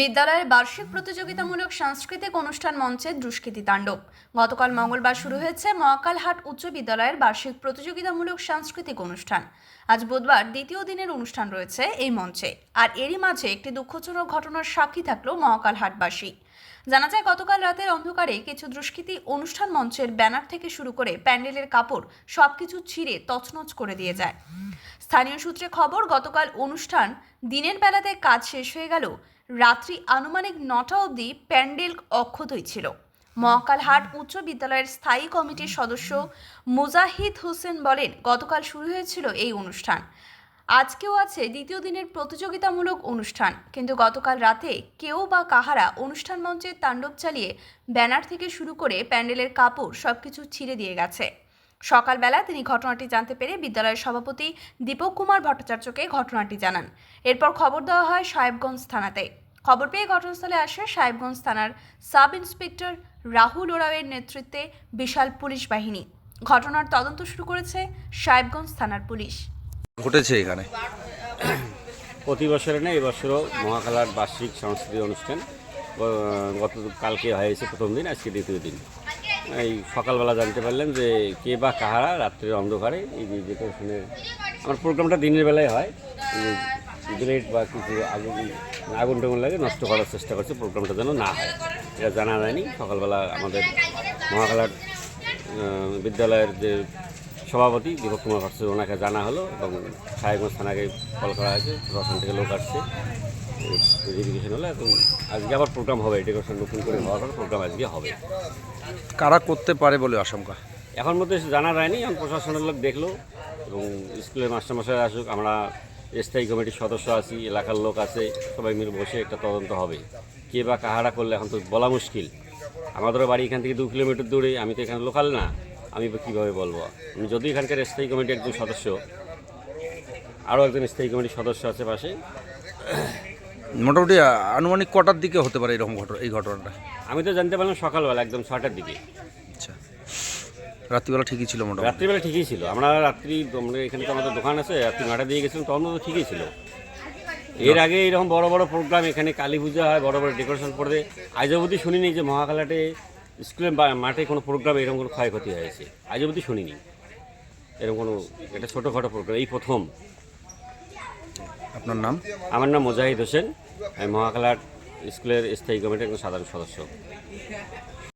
বিদ্যালয়ের বার্ষিক প্রতিযোগিতামূলক সাংস্কৃতিক অনুষ্ঠান মঞ্চে দুষ্কৃতী তাণ্ডব। গতকাল মঙ্গলবার শুরু হয়েছে মহাকালহাট উচ্চ বিদ্যালয়ের বার্ষিক প্রতিযোগিতামূলক সাংস্কৃতিক অনুষ্ঠান। আজ বুধবার দ্বিতীয় দিনের অনুষ্ঠান রয়েছে এই মঞ্চে। আর এরই মাঝে একটি দুঃখজনক ঘটনার সাক্ষী থাকল মহাকালহাটবাসী। জানা যায়, গতকাল রাতের অন্ধকারে কিছু দুষ্কৃতী অনুষ্ঠান মঞ্চের ব্যানার থেকে শুরু করে প্যান্ডেলের কাপড় সবকিছু ছিঁড়ে তছনছ করে দিয়ে যায়। স্থানীয় সূত্রে খবর, গতকাল অনুষ্ঠান দিনের বেলাতে কাজ শেষ হয়ে গেল। রাত্রি আনুমানিক নটা অবধি প্যান্ডেল অক্ষতই ছিল মহাকালহাট উচ্চ বিদ্যালয়ের স্থায়ী কমিটির সদস্য মুজাহিদ হোসেন বলেন, গতকাল শুরু হয়েছিল এই অনুষ্ঠান। আজকেও আছে দ্বিতীয় দিনের প্রতিযোগিতামূলক অনুষ্ঠান, কিন্তু গতকাল রাতে কেউ বা কাহারা অনুষ্ঠান মঞ্চে তাণ্ডব চালিয়ে ব্যানার থেকে শুরু করে প্যান্ডেলের কাপড় সবকিছু ছিঁড়ে দিয়ে গেছে। সকালবেলা তিনি ঘটনাটি জানতে পেরে বিদ্যালয়ের সভাপতি দীপক কুমার ভট্টাচার্যকে ঘটনাটি জানান। এরপর খবর দেওয়া হয় সাহেবগঞ্জ থানাতে। খবর পেয়ে ঘটনাস্থলে আসে সাহেবগঞ্জ থানার সাব ইন্সপেক্টর রাহুল ওরাওয়ের নেতৃত্বে বিশাল পুলিশ বাহিনী। ঘটনার তদন্ত শুরু করেছে সাহেবগঞ্জ থানার পুলিশ। ঘটেছে এখানে। প্রতি বছরে না এবছরও মহাকালার বার্ষিক সাংস্কৃতিক অনুষ্ঠান গত কালকে হয়েছে প্রথম দিন আজকে দ্বিতীয় দিন। এই সকালবেলা জানতে পারলাম যে কে বা কাহারা রাত্রের অন্ধকারে এই যে আমার প্রোগ্রামটা দিনের বেলায় হয়। গ্রেট বা কিছু আগুন আগুন টাগুন লাগে নষ্ট করার চেষ্টা করছে প্রোগ্রামটা যেন না হয়। এটা জানা যায়নি। সকালবেলা আমাদের মহাকালার বিদ্যালয়ের যে সভাপতি দীপক কুমার ভট্টাচার্য ওনাকে জানা হলো এবং সাহেবগঞ্জ থানাকে কল করা হয়েছে। প্রশাসন থেকে লোক আসছে। ভেরিফিকেশন হলো এবং আজকে আবার প্রোগ্রাম হবে। ডেকোরেশন নতুন করে হওয়ার পর প্রোগ্রাম আজকে হবে। কারা করতে পারে বলে আশঙ্কা? এখন মধ্যে জানা যায়নি। এখন প্রশাসনের লোক দেখল এবং স্কুলের মাস্টারমশাই আসুক আমরা স্থায়ী কমিটির সদস্য আছি এলাকার লোক আছে সবাই মিলে বসে একটা তদন্ত হবে। কে বা কাহারা করলে এখন তো বলা মুশকিল। আমাদেরও বাড়ি এখান থেকে দু কিলোমিটার দূরে আমি তো এখানে লোকাল না আমি কীভাবে বলব? আমি যদি এখানকার স্থায়ী কমিটির একজন সদস্য আরও একজন স্থায়ী কমিটির সদস্য আছে পাশে। মোটামুটি আনুমানিক কটার দিকে হতে পারে এরকম ঘটনা এই ঘটনাটা? আমি তো জানতে পারলাম সকালবেলা একদম ছটার দিকে। রাত্রিবেলা ঠিকই ছিল মোটামুটি। রাত্রিবেলা ঠিকই ছিল। আমরা রাত্রি আমরা এখানে তো আমাদের দোকান আছে রাত্রি নটা দিয়ে গেছিলাম তখন তো ঠিকই ছিল। এর আগে এরকম বড় বড় প্রোগ্রাম এখানে কালী পূজা হয় বড় বড় ডেকোরেশন করে আজ অবধি শুনিনি যে মহাকালাটে স্কুলের মাঠে কোনো প্রোগ্রাম এরকম কোনো ক্ষয়ক্ষতি হয়েছে। আজ অবধি শুনিনি। এরকম কোনো এটা ছোটোখাটো প্রোগ্রাম এই প্রথম। আপনার নাম? আমার নাম মোজাহিদ হোসেন। আমি মহাকালাট স্কুলের স্থায়ী কমিটির একজন সাধারণ সদস্য।